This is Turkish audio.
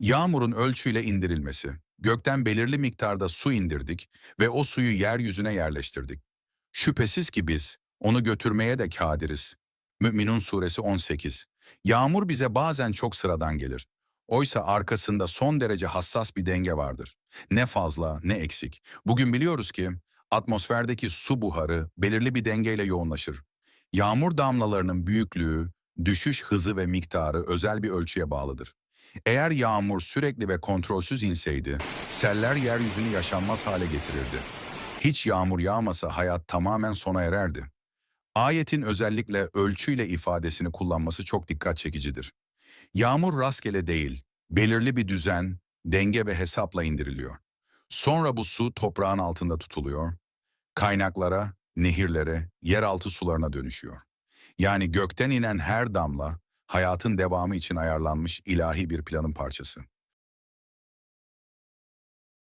Yağmurun ölçüyle indirilmesi. Gökten belirli miktarda su indirdik ve o suyu yeryüzüne yerleştirdik. Şüphesiz ki biz onu götürmeye de kadiriz. Mü'minun suresi 18. Yağmur bize bazen çok sıradan gelir. Oysa arkasında son derece hassas bir denge vardır. Ne fazla ne eksik. Bugün biliyoruz ki atmosferdeki su buharı belirli bir dengeyle yoğunlaşır. Yağmur damlalarının büyüklüğü, düşüş hızı ve miktarı özel bir ölçüye bağlıdır. Eğer yağmur sürekli ve kontrolsüz inseydi, seller yeryüzünü yaşanmaz hale getirirdi. Hiç yağmur yağmasa hayat tamamen sona ererdi. Ayetin özellikle ölçüyle ifadesini kullanması çok dikkat çekicidir. Yağmur rastgele değil, belirli bir düzen, denge ve hesapla indiriliyor. Sonra bu su toprağın altında tutuluyor, kaynaklara, nehirlere, yeraltı sularına dönüşüyor. Yani gökten inen her damla hayatın devamı için ayarlanmış ilahi bir planın parçası.